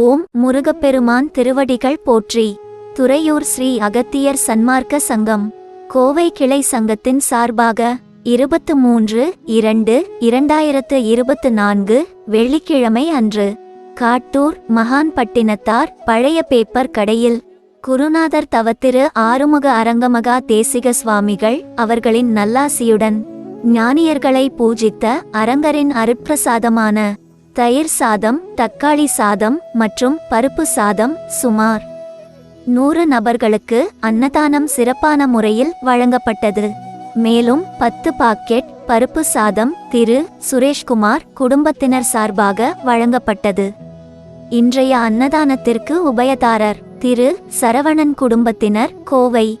ஓம் முருகப்பெருமான் திருவடிகள் போற்றி. துறையூர் ஸ்ரீ அகத்தியர் சன்மார்க்க சங்கம். கோவை கிளை சங்கத்தின் சார்பாக இருபத்து மூன்று இரண்டு இரண்டாயிரத்து இருபத்து நான்கு வெள்ளிக்கிழமை அன்று காட்டூர் மகான்பட்டினத்தார் பழைய பேப்பர் கடையில் குருநாதர் தவத்திரு ஆறுமுக அரங்கமகா தேசிக சுவாமிகள் அவர்களின் நல்லாசியுடன் ஞானியர்களை பூஜித்த அரங்கரின் அருட்பிரசாதமான தயிர் சாதம் தக்காளி சாதம் மற்றும் பருப்பு சாதம் சுமார் நூறு நபர்களுக்கு அன்னதானம் சிறப்பான முறையில் வழங்கப்பட்டது. மேலும் பத்து பாக்கெட் பருப்பு சாதம் திரு. சுரேஷ்குமார் குடும்பத்தினர் சார்பாக வழங்கப்பட்டது. இன்றைய அன்னதானத்திற்கு உபயதாரர் திரு. சரவணன் குடும்பத்தினர் கோவை.